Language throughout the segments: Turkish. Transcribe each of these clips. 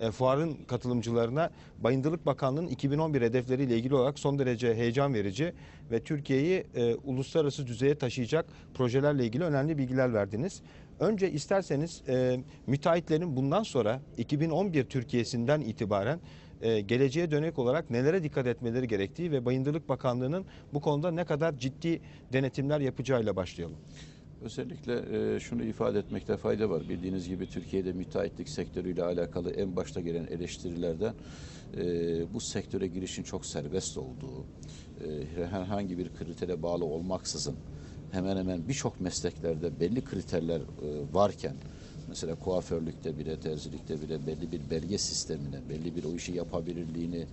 e, fuarın katılımcılarına Bayındırlık Bakanlığı'nın 2011 hedefleriyle ilgili olarak son derece heyecan verici ve Türkiye'yi e, uluslararası düzeye taşıyacak projelerle ilgili önemli bilgiler verdiniz. Önce isterseniz e, müteahhitlerin bundan sonra 2011 Türkiye'sinden itibaren e, geleceğe dönük olarak nelere dikkat etmeleri gerektiği ve Bayındırlık Bakanlığı'nın bu konuda ne kadar ciddi denetimler yapacağıyla başlayalım. Özellikle e, şunu ifade etmekte fayda var. Bildiğiniz gibi Türkiye'de müteahhitlik sektörüyle alakalı en başta gelen eleştirilerden e, bu sektöre girişin çok serbest olduğu, e, herhangi bir kritere bağlı olmaksızın hemen hemen birçok mesleklerde belli kriterler e, varken mesela kuaförlükte bile, terzilikte bile belli bir belge sistemine, belli bir o işi yapabilirliğini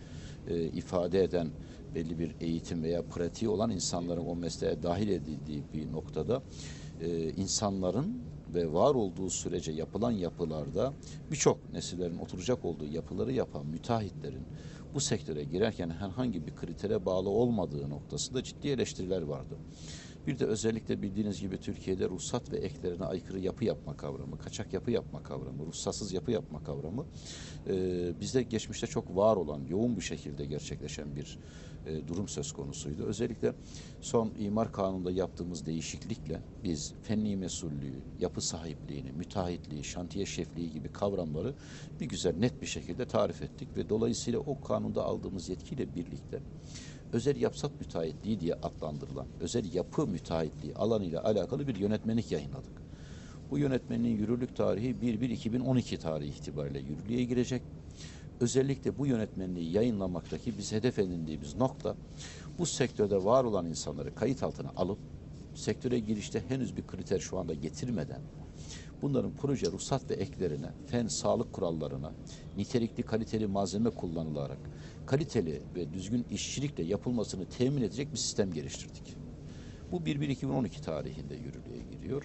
e, ifade eden belli bir eğitim veya pratiği olan insanların o mesleğe dahil edildiği bir noktada e, insanların ve var olduğu sürece yapılan yapılarda birçok nesillerin oturacak olduğu yapıları yapan müteahhitlerin bu sektöre girerken herhangi bir kritere bağlı olmadığı noktasında ciddi eleştiriler vardı. Bir de özellikle bildiğiniz gibi Türkiye'de ruhsat ve eklerine aykırı yapı yapma kavramı, kaçak yapı yapma kavramı, ruhsatsız yapı yapma kavramı e, bizde geçmişte çok var olan, yoğun bir şekilde gerçekleşen bir e, durum söz konusuydu. Özellikle son imar kanununda yaptığımız değişiklikle biz fenli mesullüğü, yapı sahipliğini, müteahhitliği, şantiye şefliği gibi kavramları bir güzel net bir şekilde tarif ettik ve dolayısıyla o kanunda aldığımız yetkiyle birlikte özel yapsat müteahhitliği diye adlandırılan özel yapı müteahhitliği alanıyla alakalı bir yönetmelik yayınladık. Bu yönetmenin yürürlük tarihi 1-1-2012 tarihi itibariyle yürürlüğe girecek. Özellikle bu yönetmenliği yayınlamaktaki biz hedef edindiğimiz nokta bu sektörde var olan insanları kayıt altına alıp sektöre girişte henüz bir kriter şu anda getirmeden bunların proje ruhsat ve eklerine, fen sağlık kurallarına, nitelikli kaliteli malzeme kullanılarak kaliteli ve düzgün işçilikle yapılmasını temin edecek bir sistem geliştirdik. Bu 1-1-2012 tarihinde yürürlüğe giriyor.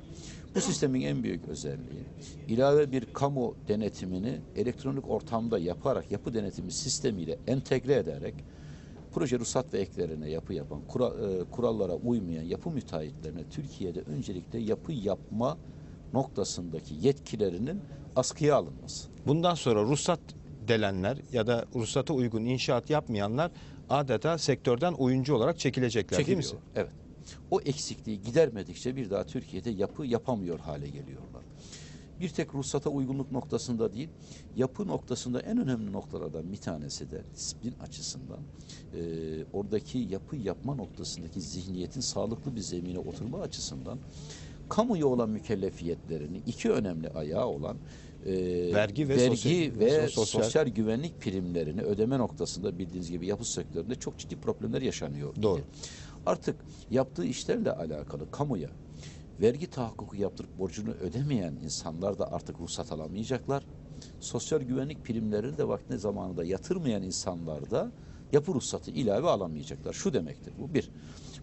Bu sistemin en büyük özelliği ilave bir kamu denetimini elektronik ortamda yaparak yapı denetimi sistemiyle entegre ederek proje ruhsat ve eklerine yapı yapan, kura, e, kurallara uymayan yapı müteahhitlerine Türkiye'de öncelikle yapı yapma noktasındaki yetkilerinin askıya alınması. Bundan sonra ruhsat delenler ya da ruhsata uygun inşaat yapmayanlar adeta sektörden oyuncu olarak çekilecekler değil mi? Çekiliyor. Evet. O eksikliği gidermedikçe bir daha Türkiye'de yapı yapamıyor hale geliyorlar. Bir tek ruhsata uygunluk noktasında değil, yapı noktasında en önemli noktalardan bir tanesi de disiplin açısından e, oradaki yapı yapma noktasındaki zihniyetin sağlıklı bir zemine oturma açısından kamuya olan mükellefiyetlerini iki önemli ayağı olan e, Vergi ve vergi sosyal- ve sosyal- sosyal güvenlik primlerini ödeme noktasında bildiğiniz gibi yapı sektöründe çok ciddi problemler yaşanıyor. Doğru. Artık yaptığı işlerle alakalı kamuya vergi tahakkuku yaptırıp borcunu ödemeyen insanlar da artık ruhsat alamayacaklar. Sosyal güvenlik primlerini de vaktine zamanında yatırmayan insanlar da yapı ruhsatı ilave alamayacaklar. Şu demektir bu. Bir,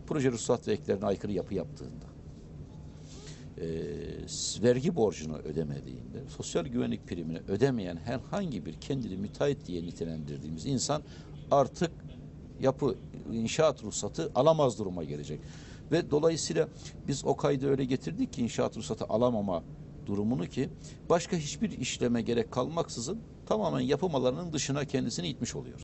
proje ruhsat ve eklerine aykırı yapı yaptığında, e, vergi borcunu ödemediğinde, sosyal güvenlik primini ödemeyen herhangi bir kendini müteahhit diye nitelendirdiğimiz insan artık yapı inşaat ruhsatı alamaz duruma gelecek. Ve dolayısıyla biz o kaydı öyle getirdik ki inşaat ruhsatı alamama durumunu ki başka hiçbir işleme gerek kalmaksızın tamamen yapım alanının dışına kendisini itmiş oluyor.